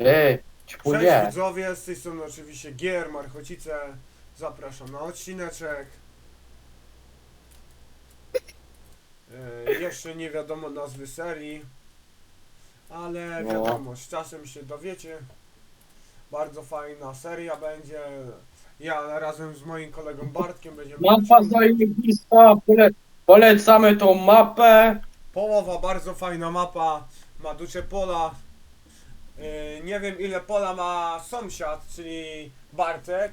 Ej, Cześć ćpunie. widzowie, z tej strony oczywiście Gier, Marchocice. Zapraszam na odcineczek. E, jeszcze nie wiadomo nazwy serii, ale No. wiadomo, z czasem się dowiecie. Bardzo fajna seria będzie. Ja razem z moim kolegą Bartkiem będziemy Mapa zajebista, pole, polecamy tą mapę. Połowa, bardzo fajna mapa, ma duże pola. Yy, nie wiem ile pola ma sąsiad, czyli Bartek.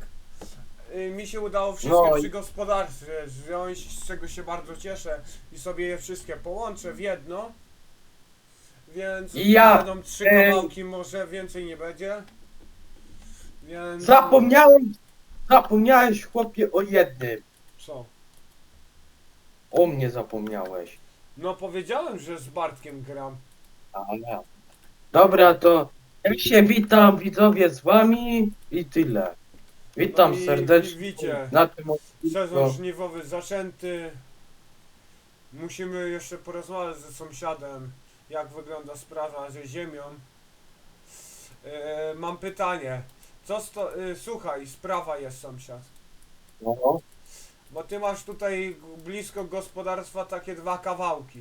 Yy, mi się udało wszystkie No i- przy gospodarstwie wziąć, z czego się bardzo cieszę i sobie je wszystkie połączę w jedno. Więc ja, będą trzy e, kawałki, może więcej nie będzie. Więc... Zapomniałem, zapomniałeś chłopie o jednym. Co? O mnie zapomniałeś. No powiedziałem, że z Bartkiem gram. Ale. Dobra, to ja się witam widzowie z wami i tyle. Witam No i serdecznie widzicie. na tym Sezon odcinku. żniwowy zaczęty. Musimy jeszcze porozmawiać ze sąsiadem, jak wygląda sprawa ze ziemią. E, mam pytanie. Co sto, e, słuchaj, sprawa jest sąsiad. No, Bo ty masz tutaj g- blisko gospodarstwa takie dwa kawałki.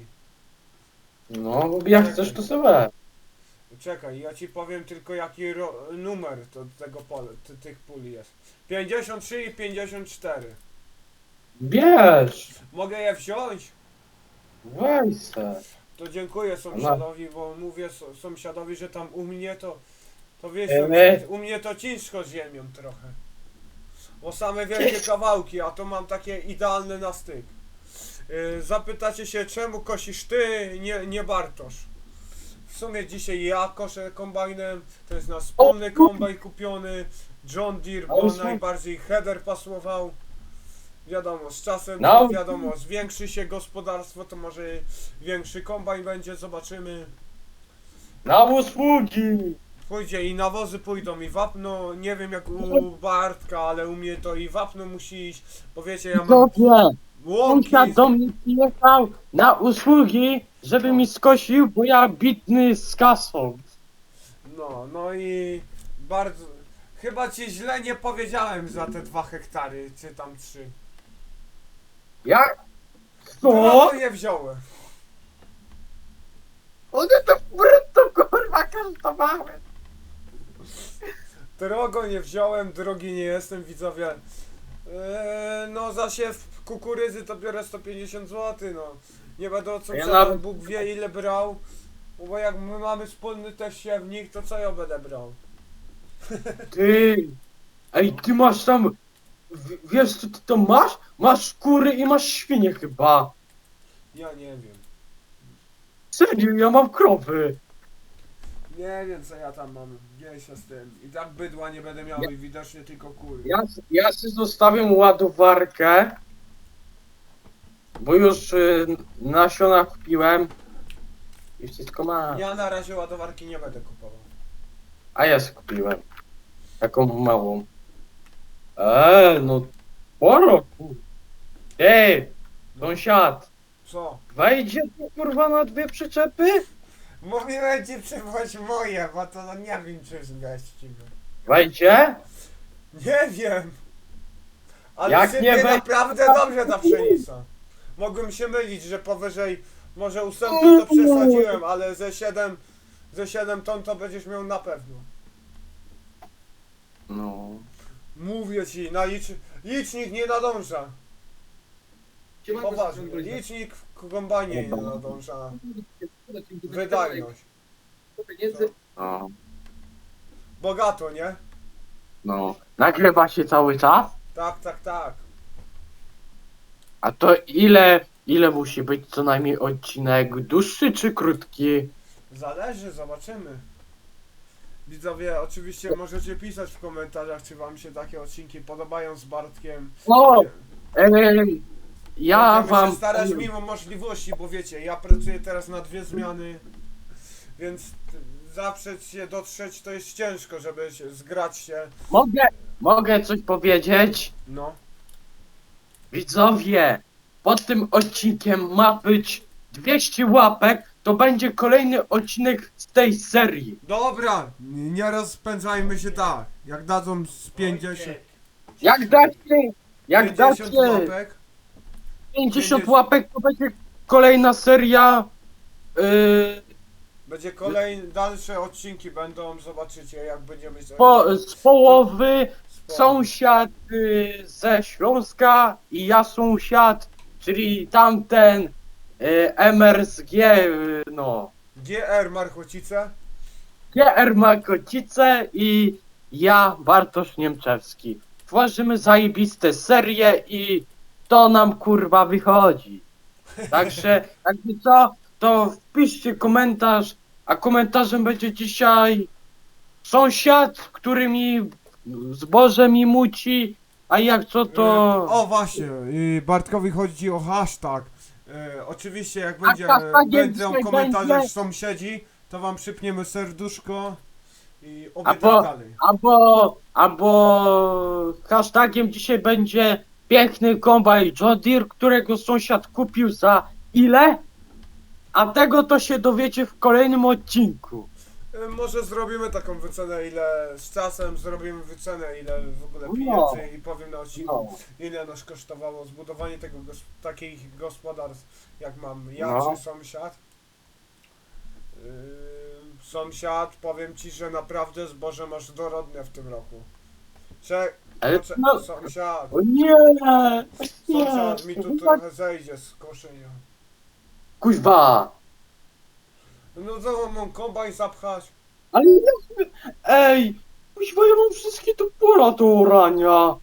no jak chcesz to sobie. Czekaj, ja ci powiem tylko jaki ro, numer to, tego pole, ty, tych pól jest. 53 i 54. Bierz, Mogę je wziąć? weź se. To dziękuję sąsiadowi, bo mówię so- sąsiadowi, że tam u mnie to, to wiesz, E, sąsiad, u mnie to ciężko z ziemią trochę. Bo same wielkie kawałki, a to mam takie idealne na styk. Yy, zapytacie się, czemu kosisz ty, nie, nie Bartosz? W sumie dzisiaj ja koszę kombajnem, to jest nasz wspólny kombajn kupiony, John Deere, bo najbardziej header pasował. Wiadomo, z czasem, No. wiadomo, zwiększy się gospodarstwo, to może większy kombajn będzie, zobaczymy. Na usługi. Pójdzie i nawozy pójdą i wapno, nie wiem jak u Bartka, ale u mnie to i wapno musi iść, bo wiecie, ja mam Dobrze. Sąsiad do mnie przyjechał na usługi, żeby mi skosił, bo ja bitny z kasą. no, no i bardzo, chyba ci źle nie powiedziałem za te dwa hektary, czy tam trzy. Jak? No Co? to je wziąłem. One to brutto kurwa kosztowały. Drogo nie wziąłem, drogi nie jestem, widzowie. Eee, no zasiew kukurydzy to biorę 150 zł, no. Nie będę sąsiada, nawet- Bóg wie ile brał. No Bo jak my mamy wspólny też siewnik, to co ja będę brał? Ty. Ej, ty masz tam... w- Wiesz co ty to masz? Masz kury i masz świnie chyba. Ja nie wiem. Serio, ja mam krowy. Nie wiem co ja tam mam, gdzieś się z tym. I tak bydła nie będę miał i widocznie tylko kury. Ja, ja sobie zostawiam ładowarkę. Bo już y, nasiona kupiłem. I wszystko ma. Ja na razie ładowarki nie będę kupował. A ja sobie kupiłem. Taką małą. Eee, no sporo. kur- Ej, sąsiad. Co? Wejdzie to kurwa na dwie przyczepy? Mówiłem ci przywoź moje, bo to no nie wiem czy zmieścimy. Wejdzie? Nie wiem. Ale Jak sypie nie wej- naprawdę dobrze ta pszenica. Mogłem się mylić, że powyżej może ustępu to przesadziłem, ale ze 7 ze 7 ton to będziesz miał na pewno. No. Mówię ci, na licz, licznik nie nadąża. Poważnie, licznik w kombajnie nie nadąża. Wydajność. No. Bogato, nie? No. Nagrywa się cały czas? Tak, tak, tak. A to ile, ile musi być co najmniej odcinek? Dłuższy czy krótki? Zależy, zobaczymy. Widzowie, oczywiście możecie pisać w komentarzach, czy wam się takie odcinki podobają z Bartkiem. O! Ej, ja Będziemy wam... się starać mimo możliwości, bo wiecie, ja pracuję teraz na dwie zmiany, więc t- zaprzeć się, dotrzeć to jest ciężko, żeby się zgrać się. Mogę, mogę coś powiedzieć? No, Widzowie, pod tym odcinkiem ma być 200 łapek, to będzie kolejny odcinek z tej serii. Dobra, nie rozpędzajmy się tak. Jak dadzą z 50, Jak dacie, jak 50 dacie łapek, 50 łapek, to będzie kolejna seria. Yy, będzie kolejne, dalsze odcinki będą, zobaczycie jak będziemy po, z połowy. Sąsiad y, ze Śląska i ja sąsiad, czyli tamten y, MRSG, y, no. GR Marchocice. GR Makocice i ja Bartosz Niemczewski. Tworzymy zajebiste serie i to nam kurwa wychodzi. Także jakby co, to wpiszcie komentarz, a komentarzem będzie dzisiaj sąsiad, który mi zboże mi muci, a jak co to... E, O właśnie, y, Bartkowi chodzi o hashtag. E, oczywiście jak będzie, hashtagiem będą dzisiaj komentarze będzie- sąsiedzi, to wam przypniemy serduszko i po- tak dalej. Albo, albo hashtagiem dzisiaj będzie piękny kombaj John Deere, którego sąsiad kupił za ile? A tego to się dowiecie w kolejnym odcinku. E, Może zrobimy taką wycenę, ile z czasem zrobimy wycenę, ile w ogóle No. pieniędzy i powiem na odcinku, No. ile nas kosztowało zbudowanie tego gos- takich gospodarstw, jak mam ja No. czy sąsiad. Yy, sąsiad, powiem ci, że naprawdę zboże masz dorodne w tym roku. Cze- Ale Pocze- no, Sąsiad, o nie! sąsiad mi tu trochę zejdzie z koszenia. Kuźwa! No to mam kombajn zapchać. Ale jak... Ej! Kuźwa, ja mam wszystkie te pola do orania.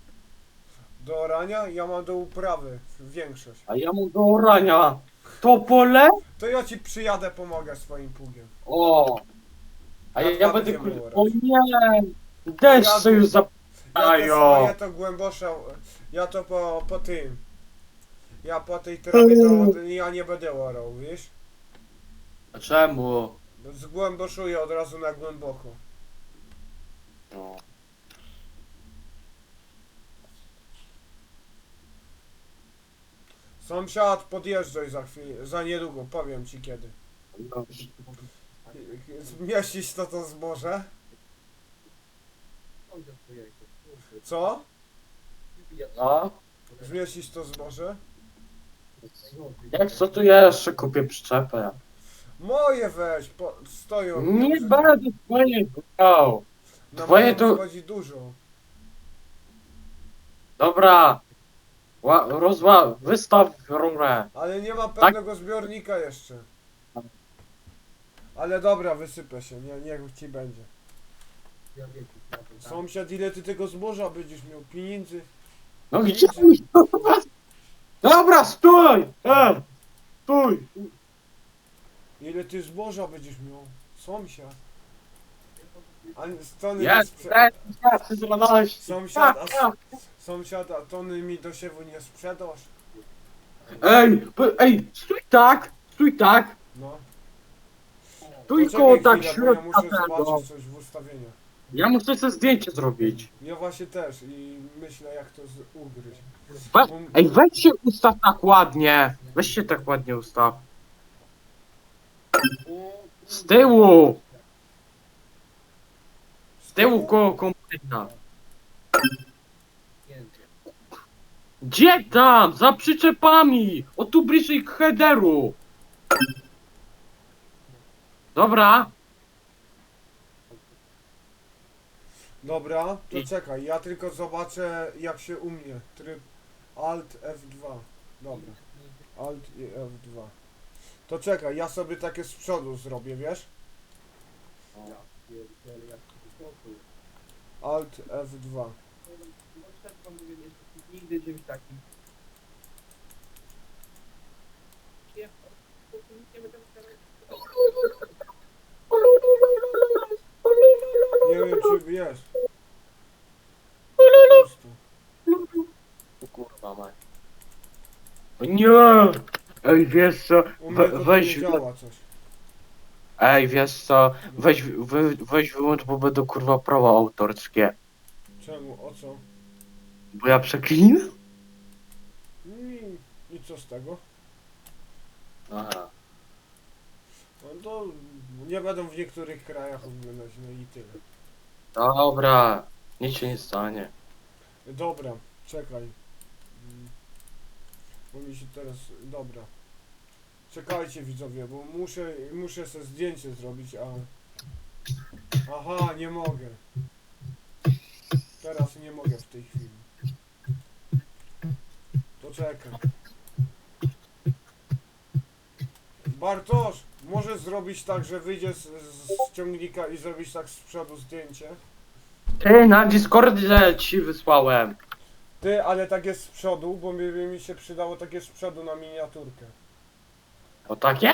Do orania ja mam do uprawy większość. A ja mam do orania. To pole? To ja ci przyjadę, pomogę swoim pługiem. O! A ja, ja będę będziemy kuźwa... orać? O nie! Deszcze już za... Ja to Ajo. swoje to głębosze, ja to po, po tym. Ja po tej trawie to ja nie będę orał, wiesz? Czemu? Zgłęboszuję od razu na głęboko. No. Sąsiad, podjeżdżaj za chwilę, za niedługo, powiem ci kiedy. Zmieścisz to to zboże? Co? No. Zmieścisz to zboże? Jak co tu ja jeszcze kupię przyczepę? Moje weź, po, stoją. Nie że- będę twojego brał. Na twoje moją to- wchodzi dużo. Dobra. Ła, rozła, wystaw rurę. Ale nie ma Tak? pewnego zbiornika jeszcze. Ale dobra, wysypę się, nie, niech ci będzie. Sąsiad, ile ty tego zboża będziesz miał? Pieniędzy? No gdzie Dobra, stój! Ej, stój! Ile ty zboża będziesz miał? Sąsiad. A Jest, sprze- jest, jest, 12. Sąsiad, a, s- sąsiad, a tony mi do siewu nie sprzedasz? Ej, p- ej, stój tak, stój tak. No. Stój Poczekaj koło tak chwilę, bo ja środka muszę tego. zobaczyć coś w ustawieniach. Ja muszę sobie zdjęcie zrobić. Ja właśnie też i myślę jak to z- ugryźć. We, ej, weź się ustaw tak ładnie. Weź się tak ładnie ustaw. Z tyłu! Z tyłu koło komputera. Gdzie tam? Za przyczepami! O tu bliżej headeru! Dobra, Dobra, to I- czekaj, ja tylko zobaczę jak się u mnie. Tryb Alt F2. Dobra, Alt i F2. To czekaj, ja sobie takie z przodu zrobię, wiesz? Alt F2. Nigdy czymś takim. Nie wiem czy wiesz. Pusto. O kurwa mać. Nie! Ej, wiesz co? U mnie We, to weź, nie działa coś. ej, wiesz co? Weź, wy, weź wyłącz, bo będą kurwa prawa autorskie. Czemu? O co? Bo ja przeklinam? I, I co z tego? Aha. No to nie będą w niektórych krajach oglądać, no i tyle. Dobra, nic się nie stanie. Dobra, czekaj. Mm. Bo mi się teraz. Dobra. Czekajcie widzowie, bo muszę, muszę sobie zdjęcie zrobić, a. Aha, nie mogę. Teraz nie mogę w tej chwili. To czekaj. Bartosz, możesz zrobić tak, że wyjdzie z, z ciągnika i zrobić tak z przodu zdjęcie? Ty, na Discordzie ci wysłałem. Ty, ale tak jest z przodu, bo mi, mi się przydało takie z przodu na miniaturkę. O takie?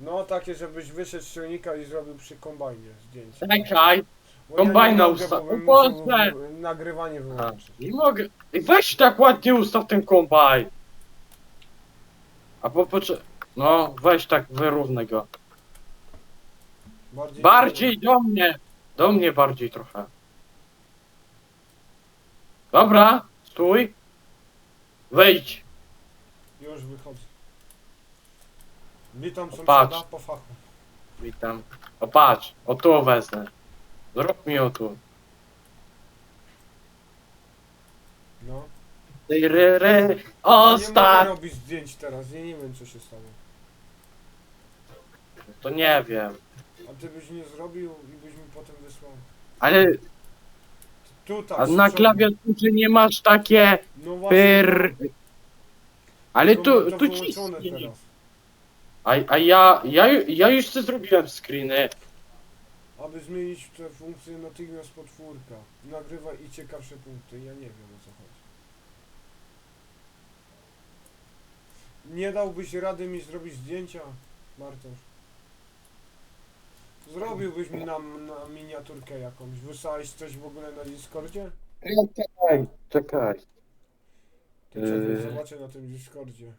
No takie, żebyś wyszedł z silnika i zrobił przy kombajnie zdjęcie. Czekaj. Bo kombajna ja nie mogę, usta- bo bym O musiał Boże! w- nagrywanie wyłączyć. nie mogę. Ej, Weź tak ładnie ustaw ten kombaj. A po pocze... No, weź tak wyrównaj go. Bardziej, Bardziej do mnie. Do mnie bardziej trochę. Dobra, stój. Wejdź. Już wychodzę. Witam sąsiada patrz. po fachu. Witam. O patrz, o tu wezmę. Zrób mi o tu. No. Ry, ry. Ja nie mogę robić zdjęć teraz, ja nie wiem co się stało. To nie wiem. A ty byś nie zrobił i byś mi potem wysłał. Ale Tu tak, a na klawiaturze nie masz takie No właśnie. pyr... Ale to- tu, to tu wyłączone teraz. A, a ja, ja, ja już sobie zrobiłem screeny. Aby zmienić tę funkcję natychmiast potwórka. Nagrywa i ciekawsze punkty. Ja nie wiem o co chodzi. Nie dałbyś rady mi zrobić zdjęcia, Bartosz? Zrobiłbyś mi na, na miniaturkę jakąś. Wysłałeś coś w ogóle na Discordzie? Czekaj, czekaj. To czekaj, Yy. zobaczę na tym Discordzie.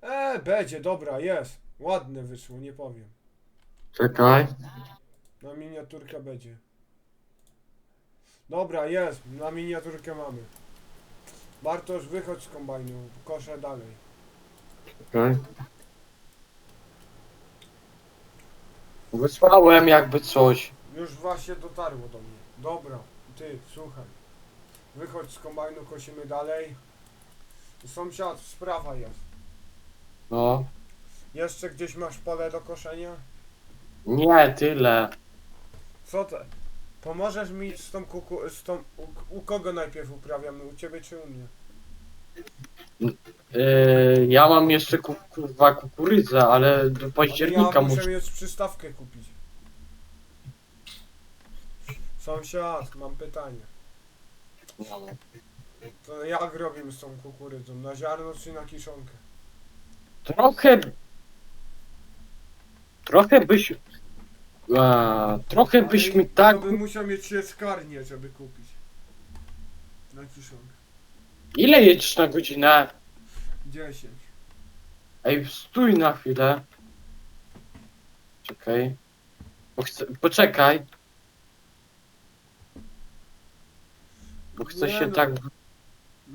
E, będzie, dobra, jest. Ładne wyszło, nie powiem. Czekaj. Na miniaturkę będzie. Dobra, jest. Na miniaturkę mamy. Bartosz, wychodź z kombajnu. Koszę dalej. czekaj. Wysłałem jakby coś. Już właśnie dotarło do mnie. Dobra, ty, słuchaj. Wychodź z kombajnu, kosimy dalej. Sąsiad, sprawa jest. No. Jeszcze gdzieś masz pole do koszenia? Nie, tyle. Co te? Pomożesz mi z tą kuku... z tą... U, u kogo najpierw uprawiamy? U ciebie czy u mnie? Yy, ja mam jeszcze ku, kurwa kukurydzę, ale do października ja muszę. muszę mieć przystawkę kupić. Sąsiad, mam pytanie. No. To jak robimy z tą kukurydzą? Na ziarno czy na kiszonkę? Trochę. Trochę byś. A, trochę byśmy tak. To bym musiał mieć sieczkarnię, żeby kupić. Na kiszonkę. Ile jedziesz na godzinę? 10. Ej, stój na chwilę. Czekaj. Bo chcę, poczekaj. Bo chcę Nie się no. tak.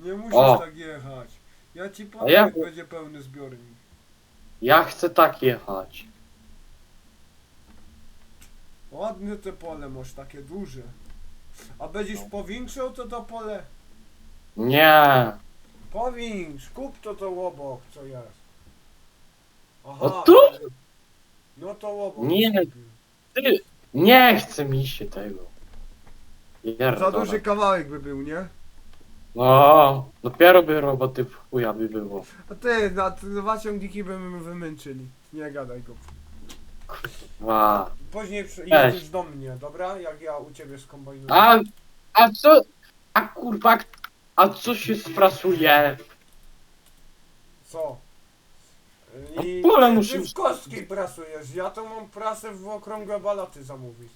Nie musisz O. tak jechać. Ja ci powiem, ja- jak będzie pełny zbiornik. Ja chcę tak jechać. Ładne te pole masz, takie duże. A będziesz powiększał to to pole? Nie. Powiększ, kup to to obok, co jest. Aha. O tu? No to obok. Nie. kupił. Ty, nie chce mi się tego. Za Pierdolę. duży kawałek by był, nie? No, dopiero by roboty w chuja by było. A ty, na dwa ciągniki by my wymęczyli. Nie gadaj go. Wa. Później przy- Cześć. jedziesz do mnie, dobra? Jak ja u ciebie skombajnuję. A, a co? A kurwa, a co się sprasuje? Co? No I pole ty, w kostki prasujesz. Ja to mam prasę w okrągłe baloty zamówić.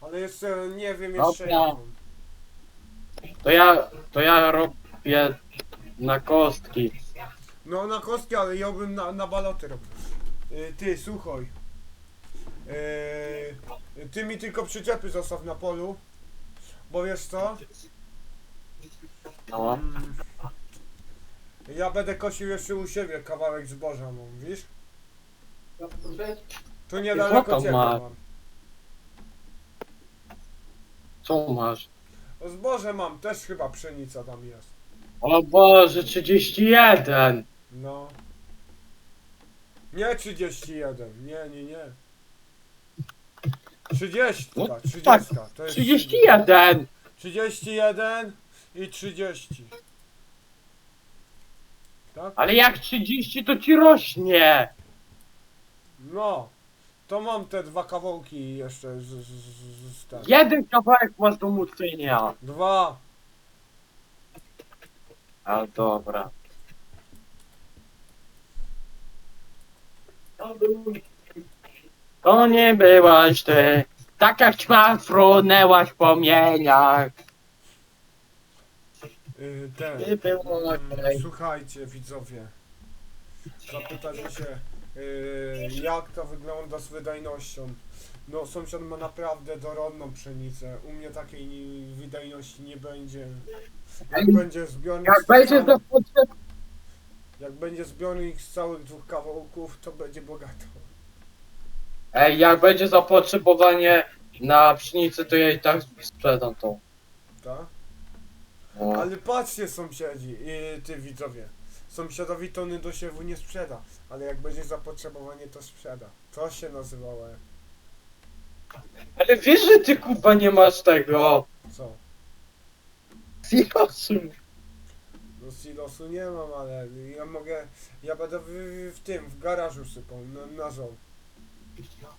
Ale jeszcze nie wiem jeszcze Dobra. jaką. To ja, to ja robię na kostki. No na kostki, ale ja bym na, na baloty robił. Y, ty, słuchaj. Y, ty mi tylko przyczepy zostaw na polu. Bo wiesz co? No. Ja będę kosił jeszcze u siebie kawałek zboża, mam, wiesz? Tu niedaleko Złotą ciebie ma. mam. Co masz? O zboże mam, też chyba pszenica tam jest. O Boże, 31! No. Nie 31, nie, nie, nie. 30, No, tak, 30. tak, To jest 31! 31 i 30. Tak? Ale jak 30 to ci rośnie! No. To mam te dwa kawałki jeszcze z, z, z, z ten. Jeden kawałek masz do mucenia. Dwa. A dobra. To nie byłaś ty. Taka ćma frunęłaś po mieniach. Y, ten. Nie było Mm, okej. Słuchajcie, widzowie. Zapytacie się, y, jak to wygląda z wydajnością. No, sąsiad ma naprawdę dorodną pszenicę. U mnie takiej ni- wydajności nie będzie. Jak będzie zbiornik. Jak z będzie całych- to potrzebne. Jak będzie zbiornik z całych dwóch kawałków, to będzie bogato. Ej, jak będzie zapotrzebowanie na pszenicę, to ja i tak sprzedam to. Tak? No. Ale patrzcie sąsiedzi, i ty widzowie. Sąsiadowi tony do siewu nie sprzeda, ale jak będzie zapotrzebowanie, to sprzeda. To się nazywało. Ale wiesz, że ty kurwa nie masz tego Co? silosu. No silosu nie mam, ale ja mogę, ja będę w, w tym, w garażu sypał, na, na żoł.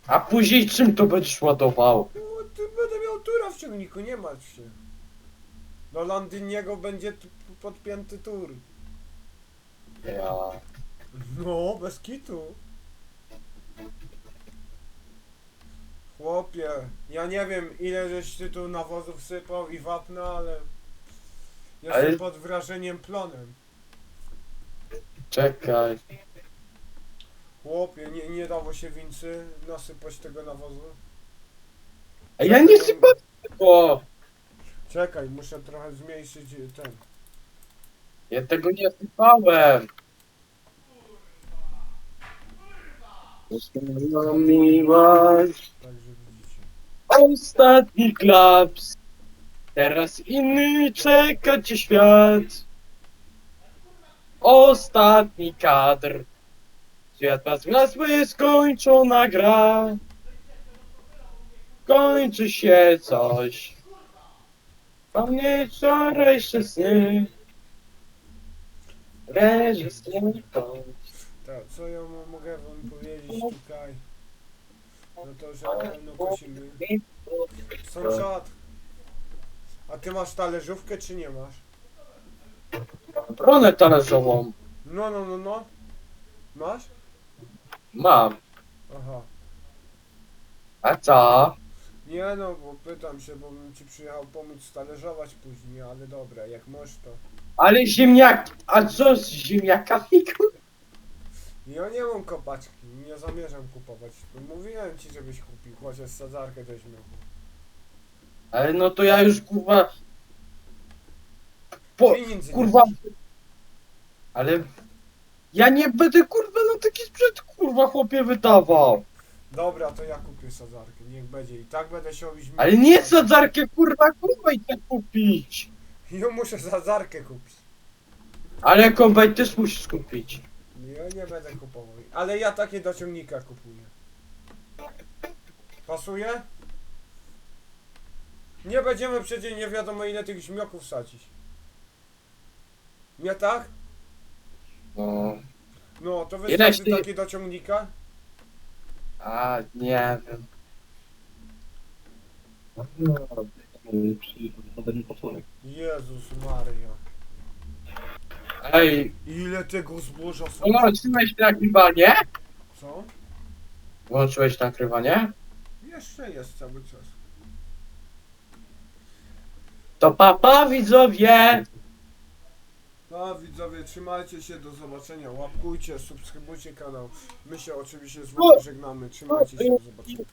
A później czym to będziesz ładował? No, ty będę miał tura w ciągniku, nie martw się. Do Londyniego będzie tu podpięty tur. Ja. No, bez kitu. Chłopie, ja nie wiem ile żeś ty tu nawozów sypał i wapna, ale jestem Ale- pod wrażeniem plonem. Czekaj. Chłopie, nie, nie dało się wincy nasypać tego nawozu? A ja nie sypam tego. Czekaj, muszę trochę zmniejszyć y, ten. Ja tego nie sypałem. Zostawiła miłość. Widzicie. Ostatni klaps. Teraz inny czeka cię świat. Ostatni kadr. Światła zgasły, skończona gra. Kończy się coś. Pamięć wczorajsze sny. Reżyser. Tak, co ja mo- mogę wam powiedzieć tutaj? No to, że na pewno kosimy. Sąsiad, a ty masz talerzówkę czy nie masz? Bronę talerzową No, no, no, no. Masz? mam. Aha. A co? Nie no, bo pytam się, bo bym ci przyjechał pomóc talerzować później, ale dobra, jak możesz to. Ale ziemniak, a co z ziemniakami? kur- Ja nie mam kopaczki, nie zamierzam kupować. No, mówiłem ci, żebyś kupił, chociaż sadzarkę też miał. Ale no to ja już kurwa. Po, Pieniędzy nie kurwa. masz. Ale ja nie będę kurwa na taki sprzęt kurwa chłopie wydawał. Dobra, to ja kupię sadzarkę, niech będzie. I tak będę się iść. Ale nie sadzarkę kurwa i tak kupić. Ja muszę sadzarkę kupić. Ale kombajn też musisz kupić. Ja nie będę kupował. Ale ja takie do ciągnika kupuję. Pasuje? Nie będziemy przecież nie wiadomo ile tych śmioków sadzić. Nie tak? No. No, to wystarczy ty- takie do ciągnika? A nie wiem. Jezus Maria. Ej, Ile tego zboża są? włączyłeś nagrywanie? Co? Włączyłeś nagrywanie? Jeszcze jest cały czas. To papa widzowie! No widzowie, trzymajcie się, do zobaczenia. Łapkujcie, subskrybujcie kanał. My się oczywiście z wami żegnamy. Trzymajcie się, do zobaczenia.